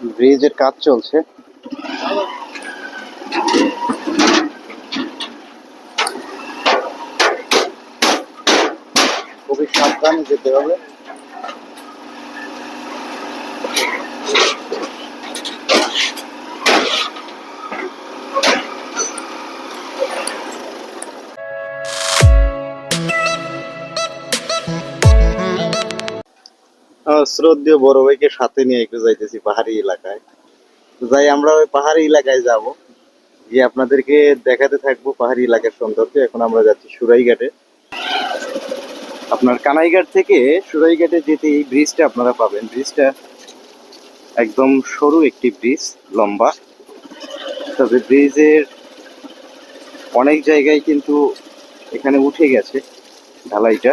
ব্রিজের কাজ চলছে। খুবই সাবধানে যেতে হবে। শ্রদ্ধেয় বড় ভাইকে সাথে নিয়ে একটু যাইতেছি পাহাড়ি এলাকায়। যাই, আমরা ওই পাহাড়ি এলাকায় যাব। গিয়ে আপনাদেরকে দেখাতে থাকব পাহাড়ি এলাকার সৌন্দর্য। এখন আমরা যাচ্ছি সুরাইঘাটে। আপনার কানাইঘাট থেকে সুরাইঘাটে যেতে এই ব্রিজটা আপনারা পাবেন। ব্রিজটা একদম সরু একটি ব্রিজ, লম্বা। তবে ব্রিজের অনেক জায়গায় কিন্তু এখানে উঠে গেছে ঢালাইটা।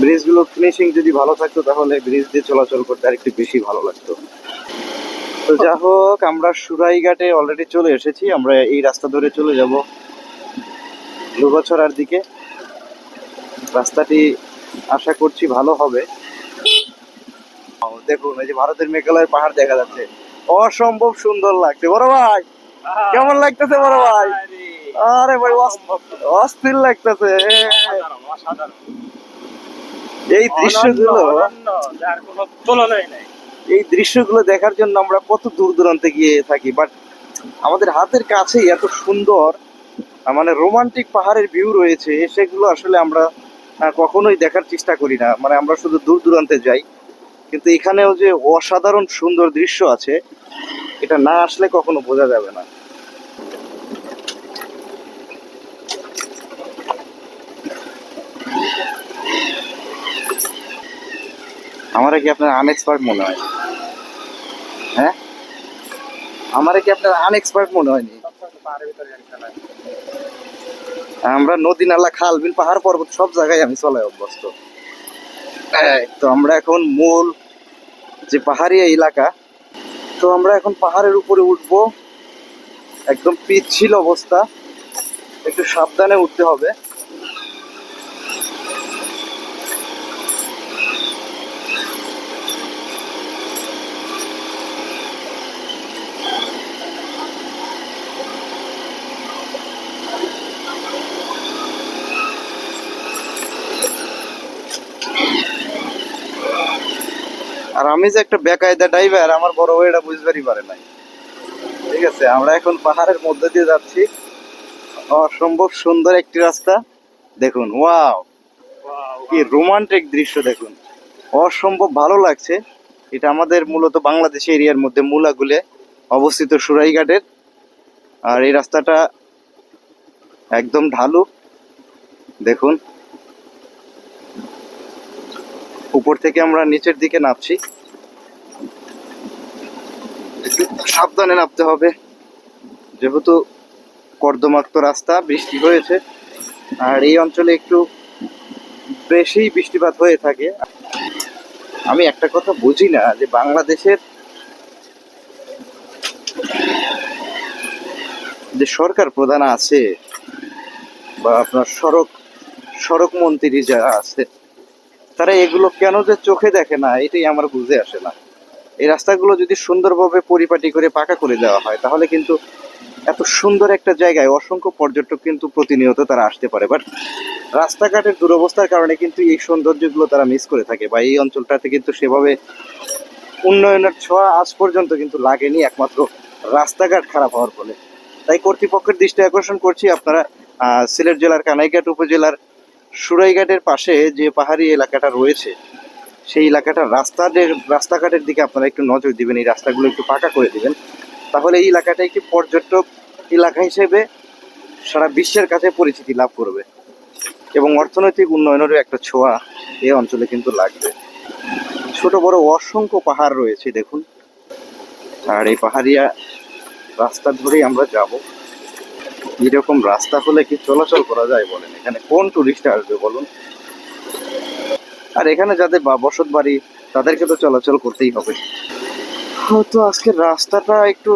ব্রিজগুলো ফিনিশিং যদি ভালো থাকতো তাহলে ব্রিজ দিয়ে চলাচল করতে আরেকটু বেশি ভালো লাগতো। তো যা হোক আমরা সুরাইঘাটে অলরেডি চলে এসেছি। আমরা এই রাস্তা ধরে চলে যাব লুগাছড়ার দিকে। রাস্তাটি আশা করছি ভালো হবে। দেখুন এই যে ভারতের মেঘালয়ের পাহাড় দেখা যাচ্ছে। অসম্ভব সুন্দর লাগছে। বড় ভাই কেমন লাগতেছে বড় ভাই? আরে ভাই অস্থির লাগতেছে। এই দৃশ্যগুলো এই দৃশ্যগুলো দেখার জন্য আমরা কত দূর দূরান্তে গিয়ে থাকি বাট আমাদের হাতের কাছেই এত সুন্দর মানে রোমান্টিক পাহাড়ের ভিউ রয়েছে সেগুলো আসলে আমরা কখনোই দেখার চেষ্টা করি না। মানে আমরা শুধু দূর দূরান্তে যাই। কিন্তু এখানেও যে অসাধারণ সুন্দর দৃশ্য আছে এটা না আসলে কখনো বোঝা যাবে না। আমার কি আপনার আনএক্সপার্ট মনে হয়? হ্যাঁ? আমার কি আপনার আনএক্সপার্ট মনে হয়নি। আমরা নদী নালা খাল বিল পাহাড় পর্বত সব জায়গায় আমি চলে অভ্যস্ত। এই, তো আমরা এখন মূল যে পাহাড়ি এলাকা তো আমরা এখন পাহাড়ের উপরে উঠব। একদম পিচ্ছিল অবস্থা। একটু সাবধানে উঠতে হবে। আমি যে একটা বেকায়দা ড্রাইভার আমার বড় ভাই এটা বুঝবারই পারে নাই। ঠিক আছে, আমরা এখন পাহাড়ের মধ্যে দিয়ে যাচ্ছি। অসম্ভব সুন্দর একটি রাস্তা। দেখুন, ওয়াও! কি রোমান্টিক দৃশ্য, দেখুন। অসম্ভব ভালো লাগছে। এটা আমাদের মূলত বাংলাদেশ এরিয়ার মধ্যে মূলাগুলে অবস্থিত সুরাইঘাটের আর এই রাস্তাটা একদম ঢালু। দেখুন। উপর থেকে আমরা নিচের দিকে নামছি। একটু সাবধানে নামতে হবে। যেহেতু কর্দমাক্ত রাস্তা, বৃষ্টি হয়েছে, আর এই অঞ্চলে একটু বেশি বৃষ্টিপাত হয়ে থাকে। আমি একটা কথা বুঝি না যে বাংলাদেশের যে সরকার প্রধান আছে, বা আপনার সড়ক সড়ক মন্ত্রী যারা আছে, তারা এগুলো কেন যে চোখে দেখে না, এটাই আমার বুঝে আসে না। এই রাস্তাগুলো যদি সুন্দরভাবে পরিপাটি করে পাকা করে দেওয়া হয়, তাহলে কিন্তু এত সুন্দর একটা জায়গায় অসংখ্য পর্যটক কিন্তু প্রতিনিয়ত তারা আসতে পারে। বাট রাস্তাঘাটের দুরবস্থার কারণে কিন্তু এই সৌন্দর্যগুলো তারা মিস করে থাকে বা এই অঞ্চলটাতে কিন্তু সেভাবে উন্নয়নের ছোঁয়া আজ পর্যন্ত কিন্তু লাগেনি একমাত্র রাস্তাঘাট খারাপ হওয়ার ফলে। তাই কর্তৃপক্ষের দৃষ্টি আকর্ষণ করছি আপনারা সিলেট জেলার কানাইঘাট উপজেলার সুরাইঘাটের পাশে যে পাহাড়ি এলাকাটা রয়েছে সেই এলাকাটার রাস্তাদের, রাস্তাঘাটের দিকে আপনারা একটু নজর দিবেন, এই রাস্তাগুলো একটু পাকা করে দিবেন। তাহলে এই এলাকাটা একটি পর্যটক এলাকা হিসেবে সারা বিশ্বের কাছে পরিচিতি লাভ করবে এবং অর্থনৈতিক উন্নয়নেরও একটা ছোঁয়া এই অঞ্চলে কিন্তু লাগবে। ছোট, বড় অসংখ্য পাহাড় রয়েছে, দেখুন। আর এই পাহাড়িয়া রাস্তা ধরেই আমরা যাব। এরকম রাস্তা হলে কি চলাচল করা যায় বলেন? এখানে কোন টুরিস্ট আসবে বলুন? আর এখানে যাদের বসত বাড়ি, তাদেরকে তো চলাচল করতেই হবে। হয়তো আজকের রাস্তাটা একটু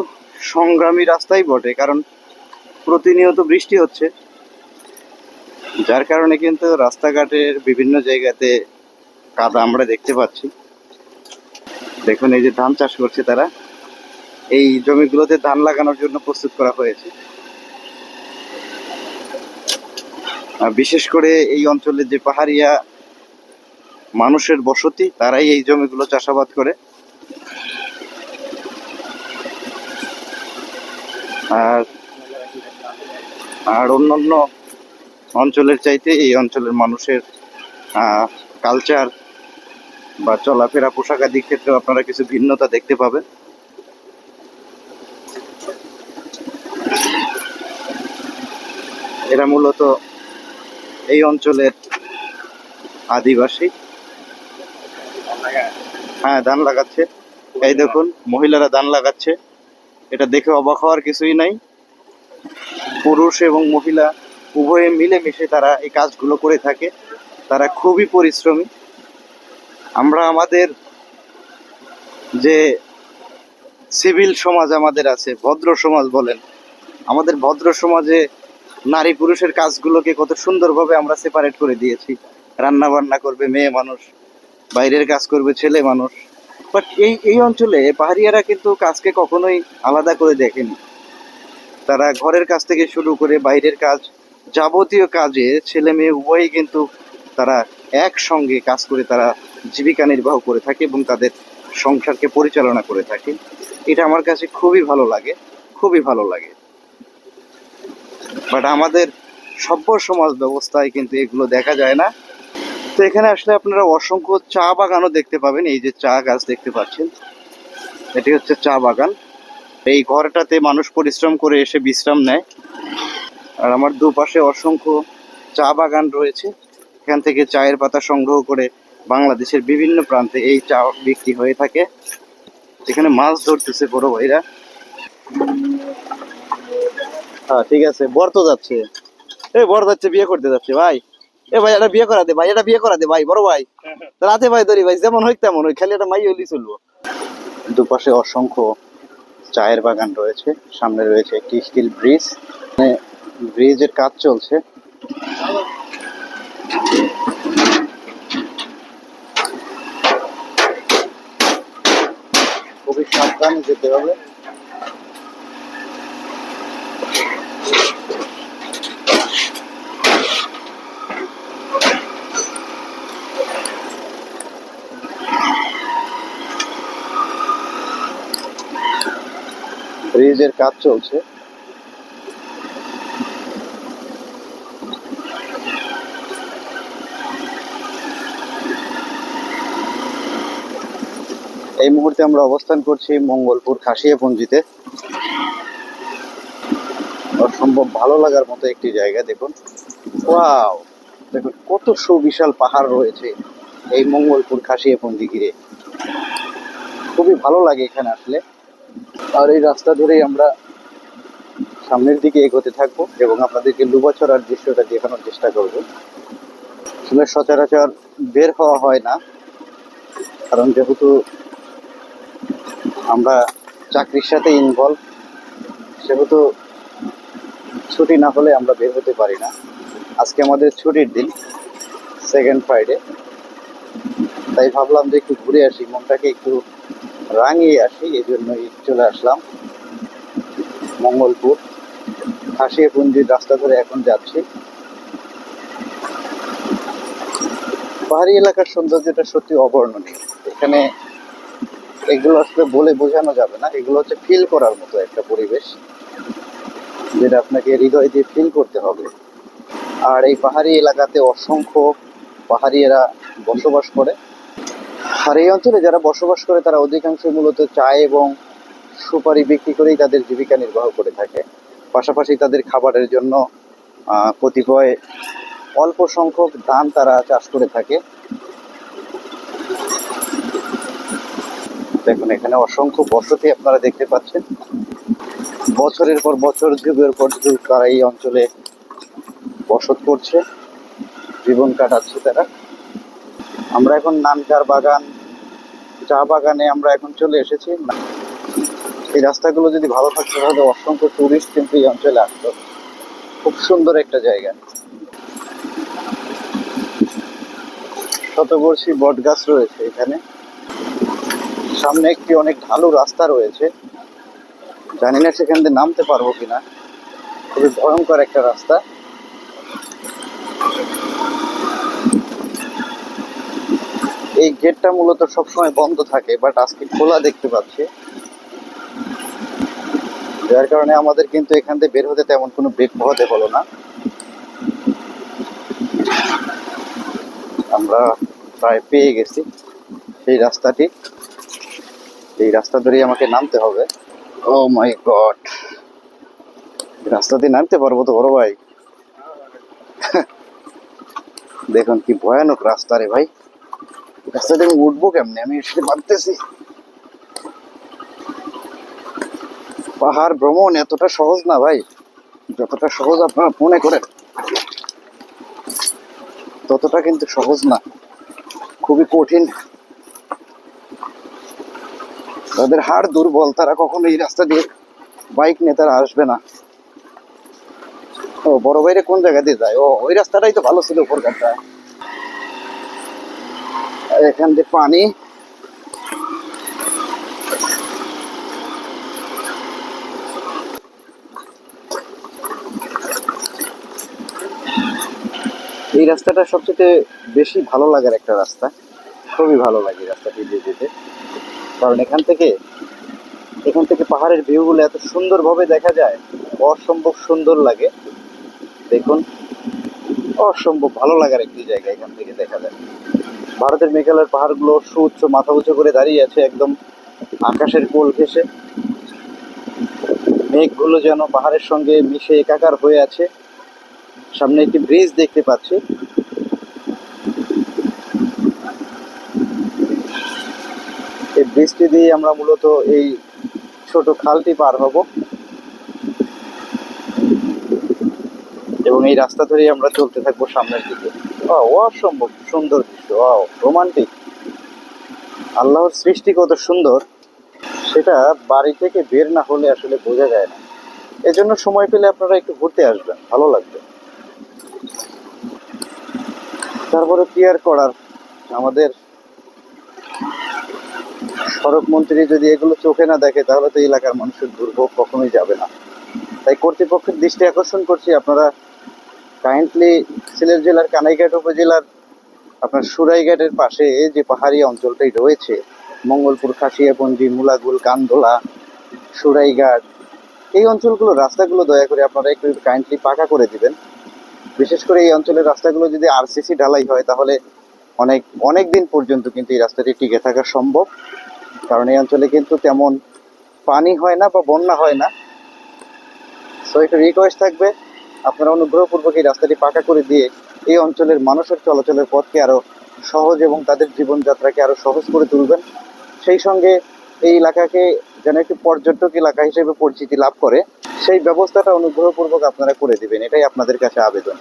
সংগ্রামী রাস্তাই বটে, কারণ প্রতিনিয়ত বৃষ্টি হচ্ছে। যার কারণে কিন্তু রাস্তাঘাটের বিভিন্ন জায়গাতে কাদা আমরা দেখতে পাচ্ছি। দেখুন, এই যে ধান চাষ করছে তারা। এই জমিগুলোতে ধান লাগানোর জন্য প্রস্তুত করা হয়েছে। বিশেষ করে এই অঞ্চলে যে পাহাড়িয়া মানুষের বসতি, তারাই এই জমিগুলো চাষাবাদ করে। আর আর অন্যান্য অঞ্চলের চাইতে এই অঞ্চলের মানুষের কালচার বা চলাফেরা পোশাক আদির ক্ষেত্রেও আপনারা কিছু ভিন্নতা দেখতে পাবেন। এরা মূলত এই অঞ্চলের আদিবাসী। হ্যাঁ ধান লাগাচ্ছে। এই দেখুন, মহিলারা ধান লাগাচ্ছে। এটা দেখে অবাক হওয়ার কিছুই নাই। পুরুষ এবং মহিলা উভয়ে মিলেমিশে তারা এই কাজগুলো করে থাকে। তারা খুবই পরিশ্রমী। আমরা আমাদের যে সিভিল সমাজ আমাদের আছে, ভদ্র সমাজ বলেন, আমাদের ভদ্র সমাজে নারী পুরুষের কাজগুলোকে কত সুন্দরভাবে আমরা সেপারেট করে দিয়েছি। রান্না বান্না করবে মেয়ে মানুষ বাইরের কাজ করবে ছেলে মানুষ। বাট এই এই অঞ্চলে পাহাড়িয়ারা কিন্তু কাজকে কখনোই আলাদা করে দেখেনি। তারা ঘরের কাজ থেকে শুরু করে বাইরের কাজ যাবতীয় কাজে ছেলে মেয়ে উভয়ই কিন্তু তারা একসঙ্গে কাজ করে তারা জীবিকা নির্বাহ করে থাকে এবং তাদের সংসারকে পরিচালনা করে থাকে। এটা আমার কাছে খুবই ভালো লাগে, খুবই ভালো লাগে। বাট আমাদের সভ্য সমাজ ব্যবস্থায় কিন্তু এগুলো দেখা যায় না। তো এখানে আসলে আপনারা অসংখ্য চা বাগানও দেখতে পাবেন, এই যে চা গাছ দেখতে পাচ্ছেন। এটি হচ্ছে চা বাগান। এই ঘরটাতে মানুষ পরিশ্রম করে এসে বিশ্রাম নেয়। আর আমার দুপাশে অসংখ্য চা বাগান রয়েছে। এখান থেকে চায়ের পাতা সংগ্রহ করে বাংলাদেশের বিভিন্ন প্রান্তে এই চা বিক্রি হয়ে থাকে। এখানে মাছ ধরতেছে বড় ভাইরা। হ্যাঁ ঠিক আছে, বর তো যাচ্ছে। এই বর যাচ্ছে, বিয়ে করতে যাচ্ছে, ভাই। এ ভাই এটা বিয়ে করা দে ভাই এটা বিয়ে করা দে ভাই বড় ভাই। রাতে ভাই ধরি ভাই যেমন হোক তেমন ওই খালি একটা মাই হলি চলবো। দুপাশে অসংখ্য চায়ের বাগান রয়েছে সামনে রয়েছে একটি স্টিল ব্রিজ ব্রিজের কাজ চলছে। খুবই সাবধানে যেতে হবে। ব্রিজের কাজ চলছে। এই মুহূর্তে আমরা অবস্থান করছি মঙ্গলপুর খাসিয়াপুঞ্জিতে। অসম্ভব ভালো লাগার মতো একটি জায়গা, দেখুন। ওয়াও! দেখুন, কত সুবিশাল পাহাড় রয়েছে এই মঙ্গলপুর খাসিয়াপুঞ্জি ঘিরে। খুবই ভালো লাগে এখানে আসলে। আর এই রাস্তা ধরেই আমরা সামনের দিকে এগোতে থাকব এবং আপনাদেরকে লুবাছড়ার দৃশ্যটা দেখানোর চেষ্টা করব। আসলে সচরাচর বের হওয়া হয় না, কারণ যেহেতু আমরা চাকরির সাথে ইনভলভ সেহেতু ছুটি না হলে আমরা বের হতে পারি না। আজকে আমাদের ছুটির দিন সেকেন্ড ফ্রাইডে তাই ভাবলাম যে একটু ঘুরে আসি, মনটাকে একটু রাঙিয়ে আসি, এই জন্যই চলে আসলাম। মঙ্গলপুর। খাসিয়াপুঞ্জির রাস্তা ধরে এখন যাচ্ছি। পাহাড়ি এলাকার সৌন্দর্যটা সত্যি অবর্ণনীয়। এখানে এগুলো আসলে বলে বোঝানো যাবে না। এগুলো হচ্ছে ফিল করার মতো একটা পরিবেশ, যেটা আপনাকে হৃদয় দিয়ে ফিল করতে হবে। আর এই পাহাড়ি এলাকাতে অসংখ্য পাহাড়িয়েরা বসবাস করে। আর এই অঞ্চলে যারা বসবাস করে, তারা অধিকাংশ মূলত চা এবং সুপারি বিক্রি করেই তাদের জীবিকা নির্বাহ করে থাকে। পাশাপাশি তাদের খাবারের জন্য কতিপয় অল্প সংখ্যক ধান তারা চাষ করে থাকে। দেখুন, এখানে অসংখ্য বসতি আপনারা দেখতে পাচ্ছেন। বছরের পর বছর, যুগের পর যুগ তারা এই অঞ্চলে বসত করছে, জীবন কাটাচ্ছে তারা। আমরা এখন নানকার বাগান, চা বাগানে আমরা এখন চলে এসেছি। এই রাস্তাগুলো যদি ভালো থাকতো তাহলে অসংখ্য টুরিস্ট কিন্তু এই অঞ্চলে আসতো। খুব সুন্দর একটা জায়গা। শতবর্ষী বট গাছ রয়েছে এখানে। সামনে একটি অনেক ঢালু রাস্তা রয়েছে। জানি না সেখান দিয়ে নামতে পারব কিনা। খুবই ভয়ঙ্কর একটা রাস্তা। এই গেটটা মূলত সবসময় বন্ধ থাকে বাট আজকে খোলা দেখতে পাচ্ছি। যার কারণে আমাদের কিন্তু এখান থেকে বের হতে তেমন কোনো বেগ পোহাতে হলো না। আমরা প্রায় পেয়ে গেছি সেই রাস্তাটি। এই রাস্তা ধরেই আমাকে নামতে হবে। ও মাই গড রাস্তা দিয়ে নামতে পারব তো বড় ভাই। দেখুন কি ভয়ানক রাস্তা রে ভাই। রাস্তা দিয়ে আমি উঠবো কেমনে? আমি সেটা ভাবতেছি। পাহাড় ভ্রমণ এতটা সহজ না ভাই। যতটা সহজ আপনারা মনে করেন, ততটা কিন্তু সহজ না। খুবই কঠিন। তাদের হাড় দুর্বল, তারা কখনো এই রাস্তা দিয়ে বাইক নিয়ে তারা আসবে না। ও, বড় বাইরে কোন জায়গা দিয়ে যায়? ও, ওই রাস্তাটাই তো ভালো ছিল উপরকারটা। এখান দিয়ে পানি। এই রাস্তাটা সবচেয়ে বেশি ভালো লাগার একটা রাস্তা। খুবই ভালো লাগে রাস্তাটি দিয়ে যেতে। কারণ এখান থেকে এখান থেকে পাহাড়ের ভিউগুলো এত সুন্দরভাবে দেখা যায়, অসম্ভব সুন্দর লাগে। দেখুন, অসম্ভব ভালো লাগার একটি জায়গা এখান থেকে দেখা যায়। ভারতের মেঘালয়ের পাহাড়গুলো সুউচ্চ মাথা উঁচু করে দাঁড়িয়ে আছে একদম আকাশের কোল ঘেসে মেঘগুলো যেন পাহাড়ের সঙ্গে মিশে একাকার হয়ে আছে। সামনে একটি ব্রিজ দেখতে পাচ্ছি। এই ব্রিজটি দিয়ে আমরা মূলত এই ছোট খালটি পার হব। এবং এই রাস্তা ধরেই আমরা চলতে থাকব সামনের দিকে। Wow, অসম্ভব সুন্দর দৃশ্য ও রোমান্টিক আল্লাহর সৃষ্টি কত সুন্দর সেটা বাড়ি থেকে বের না হলে আসলে বোঝা যায় না। এজন্য সময় পেলে আপনারা একটু ঘুরতে আসবেন ভালো লাগবে। তারপরে কি আর করার আমাদের সড়ক মন্ত্রী যদি এগুলো চোখে না দেখে তাহলে তো এলাকার মানুষের দুর্ভোগ কখনোই যাবে না। তাই কর্তৃপক্ষের দৃষ্টি আকর্ষণ করছি আপনারা কাইন্ডলি সিলেট জেলার কানাইঘাট উপজেলার আপনার সুরাইঘাটের পাশে যে পাহাড়ি অঞ্চলটাই রয়েছে, মঙ্গলপুর খাসিয়াপঞ্জি মুলাগুল কান্দোলা সুরাইঘাট, এই অঞ্চলগুলো, রাস্তাগুলো দয়া করে আপনারা একটু কাইন্ডলি পাকা করে দিবেন। বিশেষ করে এই অঞ্চলের রাস্তাগুলো যদি আরসিসি ঢালাই হয়, তাহলে অনেক অনেক দিন পর্যন্ত কিন্তু এই রাস্তাটি টিকে থাকা সম্ভব। কারণ এই অঞ্চলে কিন্তু তেমন পানি হয় না বা বন্যা হয় না। সো একটু রিকোয়েস্ট থাকবে। আপনারা অনুগ্রহপূর্বক এই রাস্তাটি পাকা করে দিয়ে এই অঞ্চলের মানুষের চলাচলের পথকে আরও সহজ এবং তাদের জীবনযাত্রাকে আরও সহজ করে তুলবেন। সেই সঙ্গে এই এলাকাকে যেন একটি পর্যটক এলাকা হিসেবে পরিচিতি লাভ করে, সেই ব্যবস্থাটা অনুগ্রহপূর্বক আপনারা করে দিবেন। এটাই আপনাদের কাছে আবেদন।